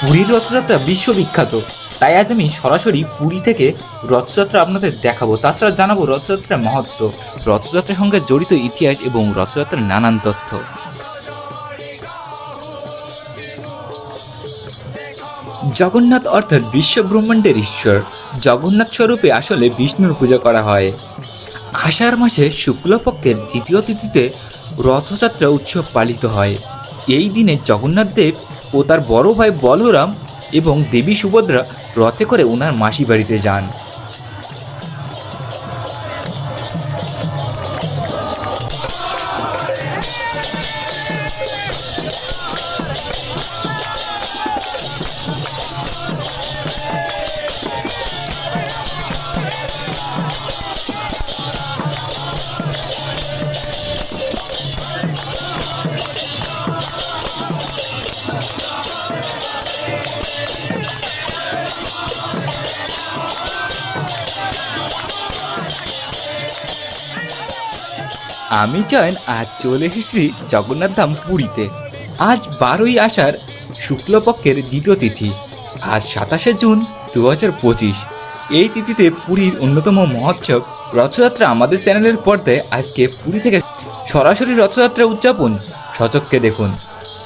পুরীর রথযাত্রা বিশ্ববিখ্যাত। তাই আজ আমি সরাসরি পুরী থেকে রথযাত্রা আপনাদের দেখাবো। তাছাড়া জানাব রথযাত্রার মহত্ব, রথযাত্রার সঙ্গে জড়িত ইতিহাস এবং রথযাত্রার নানান তথ্য। জগন্নাথ অর্থাৎ বিশ্ব ব্রহ্মাণ্ডের ঈশ্বর। জগন্নাথ স্বরূপে আসলে বিষ্ণুর পূজা করা হয়। আষাঢ় মাসে শুক্লপক্ষের দ্বিতীয় তিথিতে রথযাত্রা উৎসব পালিত হয়। এই দিনে জগন্নাথ দেব ও তার বড় ভাই বলরাম এবং দেবী সুভদ্রা রথে করে ওনার মাসি বাড়িতে যান। আমি চান আজ চলে এসেছি জগন্নাথ ধাম পুরীতে। আজ বারোই আষাঢ়, শুক্লপক্ষের দ্বিতীয় তিথি। আজ সাতাশে জুন দু হাজার পঁচিশ। এই তিথিতে পুরীর অন্যতম মহোৎসব রথযাত্রা আমাদের চ্যানেলের পর্দায় আজকে পুরী থেকে সরাসরি রথযাত্রা উদযাপন। সচককে দেখুন।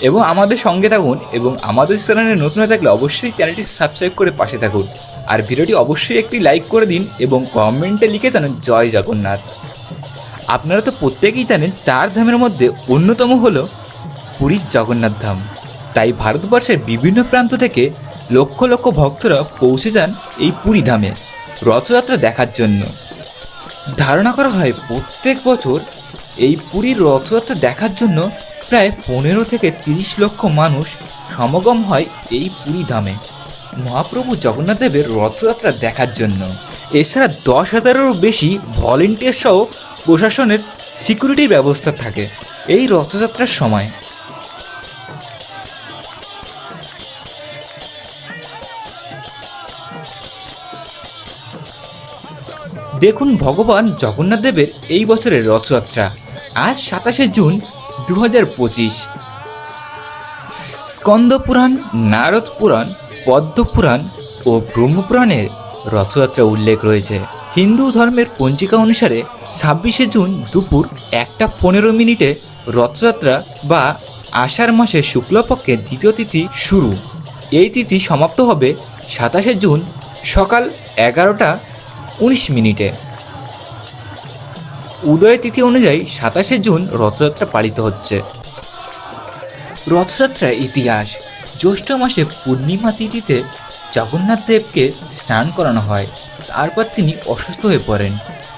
এবং আমাদের সঙ্গে থাকুন এবং আমাদের চ্যানেলে নতুন হয়ে থাকলে অবশ্যই চ্যানেলটি সাবস্ক্রাইব করে পাশে থাকুন। আর ভিডিওটি অবশ্যই একটি লাইক করে দিন এবং কমেন্টে লিখে জানান, জয় জগন্নাথ। আপনারা তো প্রত্যেকেই জানেন চার ধামের মধ্যে অন্যতম হলো পুরীর জগন্নাথ ধাম। তাই ভারতবর্ষের বিভিন্ন প্রান্ত থেকে লক্ষ লক্ষ ভক্তরা পৌঁছে যান এই পুরী ধামে রথযাত্রা দেখার জন্য। ধারণা করা হয় প্রত্যেক বছর এই পুরীর রথযাত্রা দেখার জন্য প্রায় পনেরো থেকে তিরিশ লক্ষ মানুষ সমাগম হয় এই পুরী ধামে। মহাপ্রভু জগন্নাথ দেবের রথযাত্রা দেখার জন্য। এছাড়া দশ হাজারেরও বেশি ভলেন্টিয়ার সহ প্রশাসনের সিকিউরিটির ব্যবস্থা থাকে এই রথযাত্রার সময়। দেখুন ভগবান জগন্নাথ দেবের এই বছরের রথযাত্রা, আজ সাতাশে জুন দু হাজার পঁচিশ। স্কন্দ পুরাণ, নারদ পুরাণ, পদ্ম পুরাণ ও ব্রহ্মপুরাণের রথযাত্রা উল্লেখ রয়েছে। হিন্দু ধর্মের পঞ্জিকা অনুসারে ছাব্বিশে জুন দুপুর একটা পনেরো মিনিটে রথযাত্রা বা আষাঢ় মাসের শুক্লপক্ষের দ্বিতীয় তিথি শুরু। এই তিথি সমাপ্ত হবে সাতাশে জুন সকাল এগারোটা উনিশ মিনিটে। উদয় তিথি অনুযায়ী সাতাশে জুন রথযাত্রা পালিত হচ্ছে। রথযাত্রার ইতিহাস। জ্যৈষ্ঠ মাসে পূর্ণিমা তিথিতে জগন্নাথ দেবকে স্নান করানো হয়। তারপর তিনি অসুস্থ হয়ে পড়েন।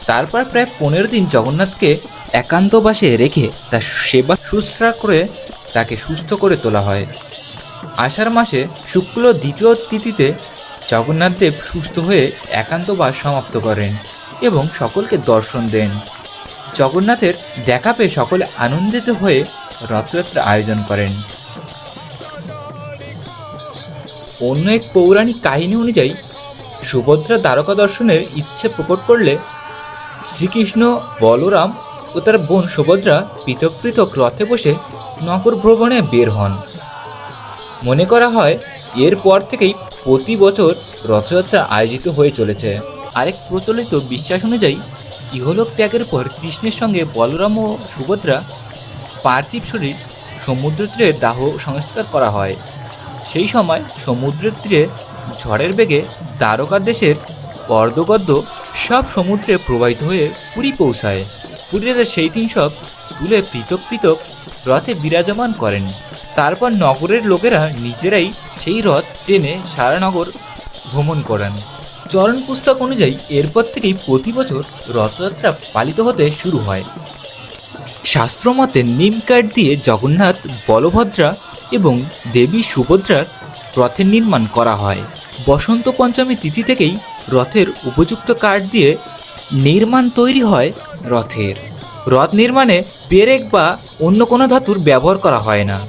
তারপর প্রায় পনেরো দিন জগন্নাথকে একান্তবাসে রেখে তার সেবা শুশ্রা করে তাকে সুস্থ করে তোলা হয়। আষাঢ় মাসে শুক্ল দ্বিতীয় তিথিতে জগন্নাথ দেব সুস্থ হয়ে একান্তবাস সমাপ্ত করেন এবং সকলকে দর্শন দেন। জগন্নাথের দেখা পেয়ে সকলে আনন্দিত হয়ে রথযাত্রা আয়োজন করেন। অন্য এক পৌরাণিক কাহিনী অনুযায়ী সুভদ্রা দ্বারকা দর্শনের ইচ্ছে প্রকট করলে শ্রীকৃষ্ণ বলরাম ও তার বোন সুভদ্রা পৃথক পৃথক রথে বসে নগর ভ্রমণে বের হন। মনে করা হয় এরপর থেকেই প্রতি বছর রথযাত্রা আয়োজিত হয়ে চলেছে। আরেক প্রচলিত বিশ্বাস অনুযায়ী, ইহলোক ত্যাগের পর কৃষ্ণের সঙ্গে বলরাম ও সুভদ্রা পার্থিব শরীর সমুদ্র তীরে দাহ সংস্কার করা হয়। সেই সময় সমুদ্রের তীরে ঝড়ের বেগে দ্বারকা দেশের অর্ধগদ্য সব সমুদ্রে প্রবাহিত হয়ে পুরী পৌঁছায়। পুরীর সেই দিন সব তুলে পৃথক পৃথক রথে বিরাজমান করেন। তারপর নগরের লোকেরা নিজেরাই সেই রথ টেনে সারা নগর ভ্রমণ করেন। চরণ পুস্তক অনুযায়ী এরপর থেকেই প্রতি বছর রথযাত্রা পালিত হতে শুরু হয়। শাস্ত্রমতে নিম কাঠ দিয়ে জগন্নাথ বলভদ্রা এবং দেবী সুভদ্রার রথের নির্মাণ করা হয়। বসন্ত পঞ্চমী তিথি থেকেই রথের উপযুক্ত কাঠ দিয়ে নির্মাণ তৈরি হয় রথের। রথ নির্মাণে পেরেক বা অন্য কোনো ধাতুর ব্যবহার করা হয় না।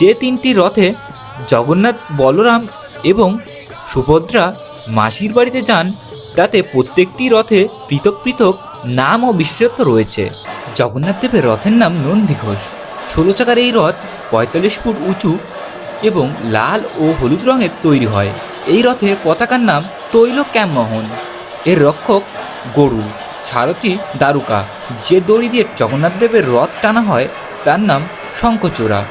যে তিনটি রথে জগন্নাথ, বলরাম এবং সুভদ্রা মাসির বাড়িতে যান, তাতে প্রত্যেকটি রথে পৃথক পৃথক নাম ও বিশেষত্ব রয়েছে। জগন্নাথ দেবের রথের নাম নন্দী ঘোষ। ষোলো চাকার এই রথ পঁয়তাল্লিশ ফুট উঁচু এবং লাল ও হলুদ রঙের তৈরি হয়। এই রথের পতাকার নাম তৈল ক্যামমোহন এর রক্ষক গরু, সারথি দারুকা। যে দড়ি দিয়ে জগন্নাথ দেবের রথ টানা হয়, তার নাম শঙ্খচূড়া।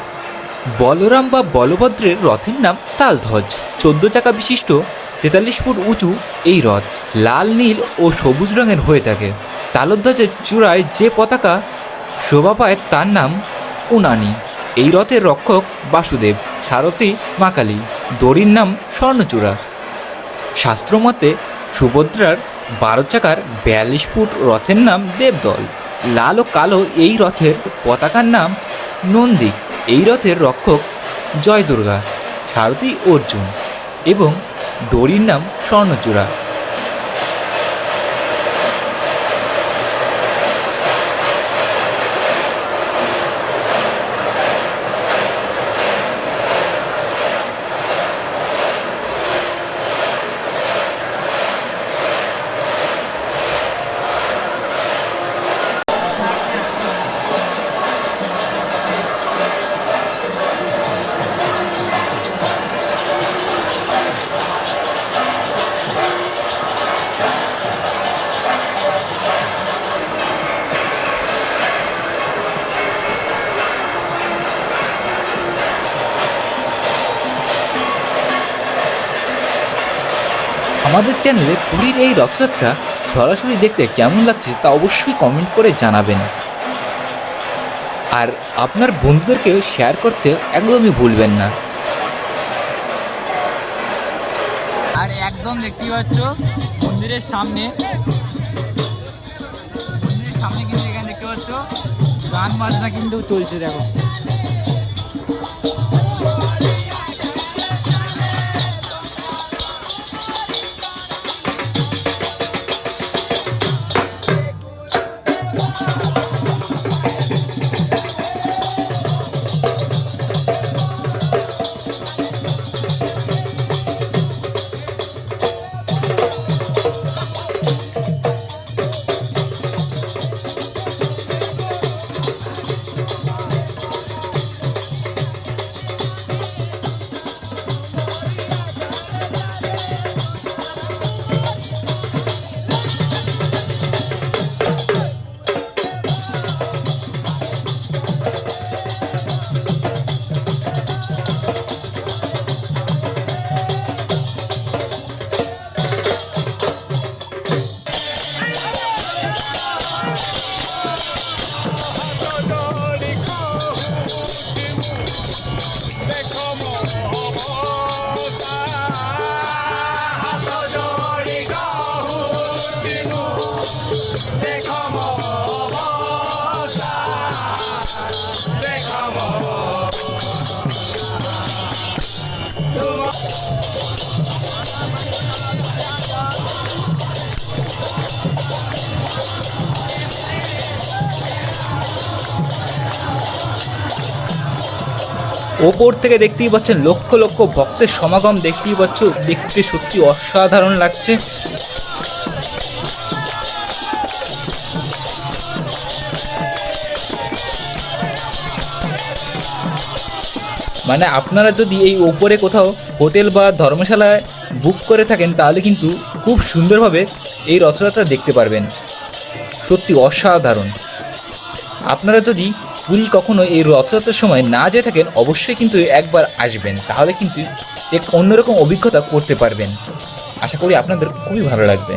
বলরাম বা বলভদ্রের রথের নাম তালধ্বজ। চোদ্দ চাকা বিশিষ্ট, তেতাল্লিশ ফুট উঁচু এই রথ লাল, নীল ও সবুজ রঙের হয়ে থাকে। তালধ্বজের চূড়ায় যে পতাকা, শোভা পায় তার নাম উনানি। এই রথের রক্ষক বাসুদেব, সারথি মাকালি। দড়ির নাম স্বর্ণচূড়া। শাস্ত্রমতে সুভদ্রার বারো চাকার বিয়াল্লিশ ফুট রথের নাম দেবদল। লাল ও কালো এই রথের পতাকার নাম নন্দী। এই রথের রক্ষক জয় দুর্গা সারথী অর্জুন এবং দড়ির নাম স্বর্ণচূড়া। আমাদের চ্যানেলে পুরীর এই রথযাত্রা সরাসরি দেখতে কেমন লাগছে তা অবশ্যই কমেন্ট করে জানাবেন। আর আপনার বন্ধুদেরকেও শেয়ার করতে একদমই ভুলবেন না। আর একদম দেখতে পাচ্ছ মন্দিরের সামনে। মন্দিরের সামনে কিন্তু এখানে দেখতে পাচ্ছ গান বাজনা কিন্তু চলছে দেখো। ওপর থেকে দেখতেই পাচ্ছেন লক্ষ লক্ষ ভক্তের সমাগম দেখতেই পাচ্ছ। দেখতে সত্যি অসাধারণ লাগছে। মানে আপনারা যদি এই ওপরে কোথাও হোটেল বা ধর্মশালায় বুক করে থাকেন, তাহলে কিন্তু খুব সুন্দরভাবে এই রথযাত্রা দেখতে পারবেন। সত্যি অসাধারণ। আপনারা যদি পুরী কখনো এই রথযাত্রার সময় না যেয়ে থাকেন, অবশ্যই কিন্তু একবার আসবেন। তাহলে কিন্তু এক অন্যরকম অভিজ্ঞতা করতে পারবেন। আশা করি আপনাদের খুবই ভালো লাগবে।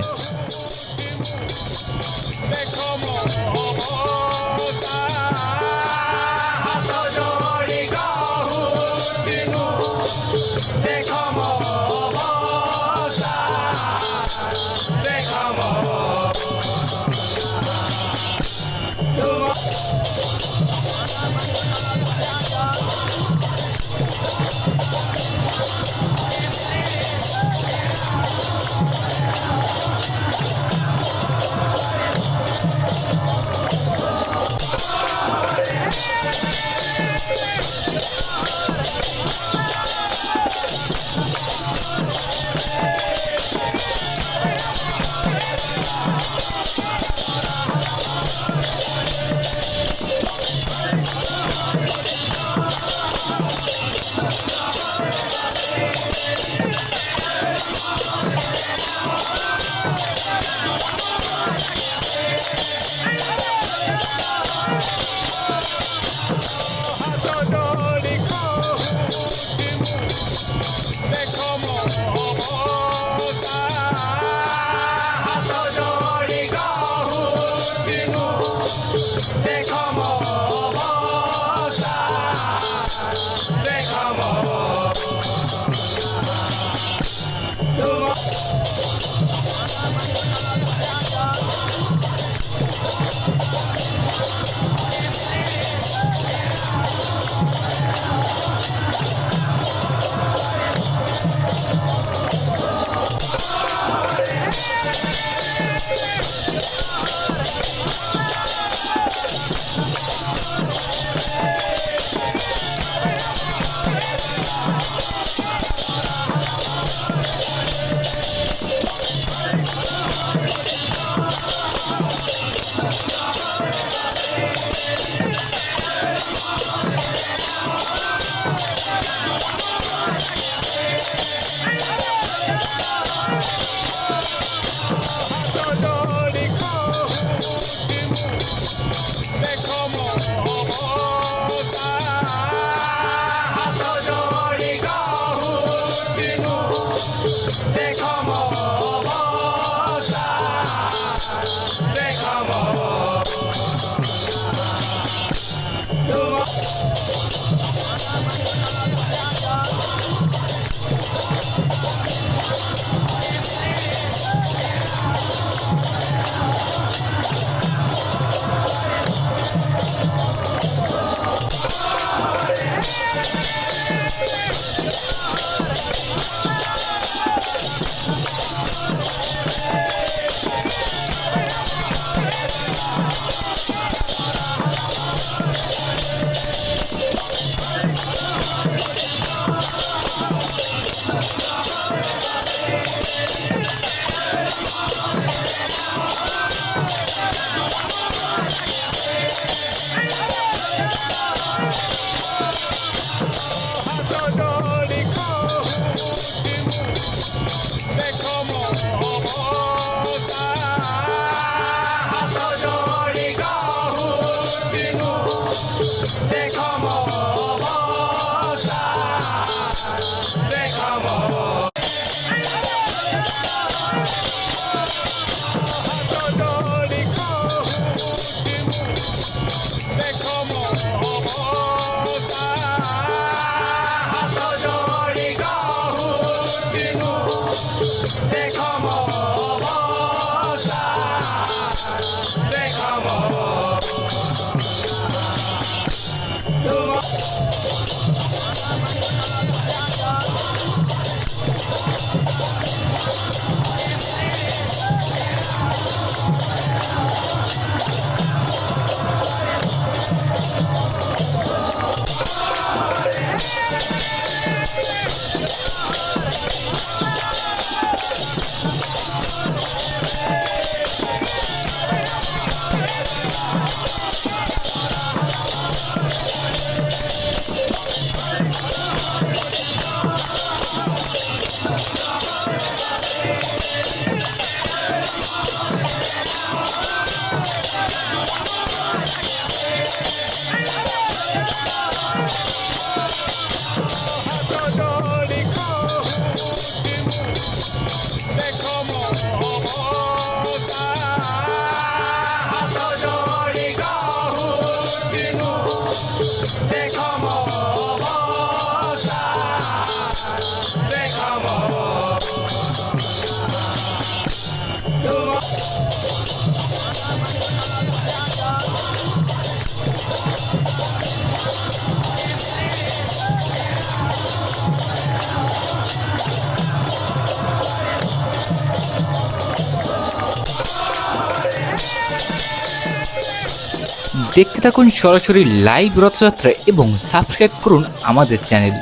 থাকুন সরাসরি লাইভ রথযাত্রা এবং সাবস্ক্রাইব করুন আমাদের চ্যানেল।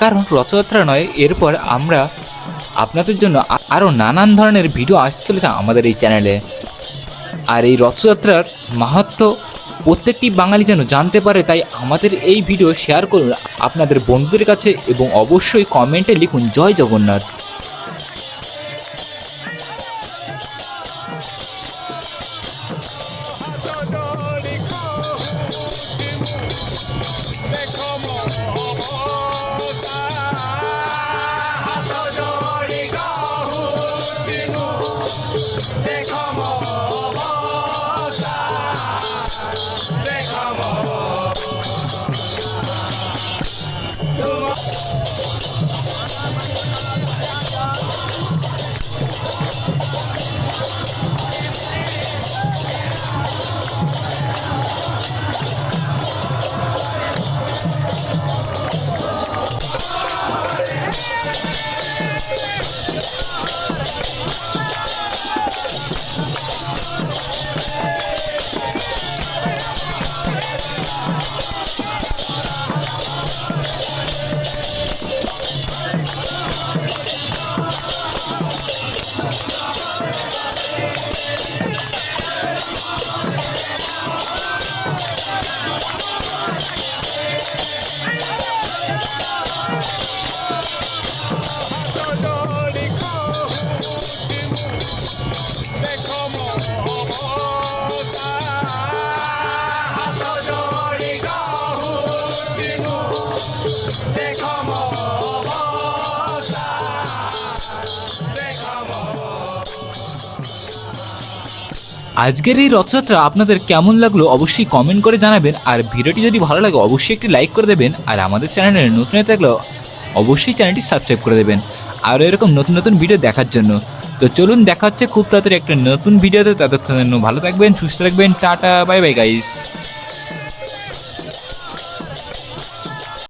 কারণ রথযাত্রা নয়, এরপর আমরা আপনাদের জন্য আরও নানান ধরনের ভিডিও আসতে চলেছে আমাদের এই চ্যানেলে। আর এই রথযাত্রার মাহাত্ম প্রত্যেকটি বাঙালি যেন জানতে পারে, তাই আমাদের এই ভিডিও শেয়ার করুন আপনাদের বন্ধুদের কাছে এবং অবশ্যই কমেন্টে লিখুন, জয় জগন্নাথ। আজকের এই রথযাত্রা আপনাদের কেমন লাগল অবশ্যই কমেন্ট করে জানাবেন। আর ভিডিওটি যদি ভালো লাগে, অবশ্যই একটি লাইক করে দেবেন। আর আমাদের চ্যানেলের নতুন থাকলেও অবশ্যই চ্যানেলটি সাবস্ক্রাইব করে দেবেন। আরও এরকম নতুন নতুন ভিডিও দেখার জন্য। তো চলুন, দেখা হচ্ছে খুব তাড়াতাড়ি একটা নতুন ভিডিওতে তাদের ভালো থাকবেন, সুস্থ থাকবেন। Tata bye bye guys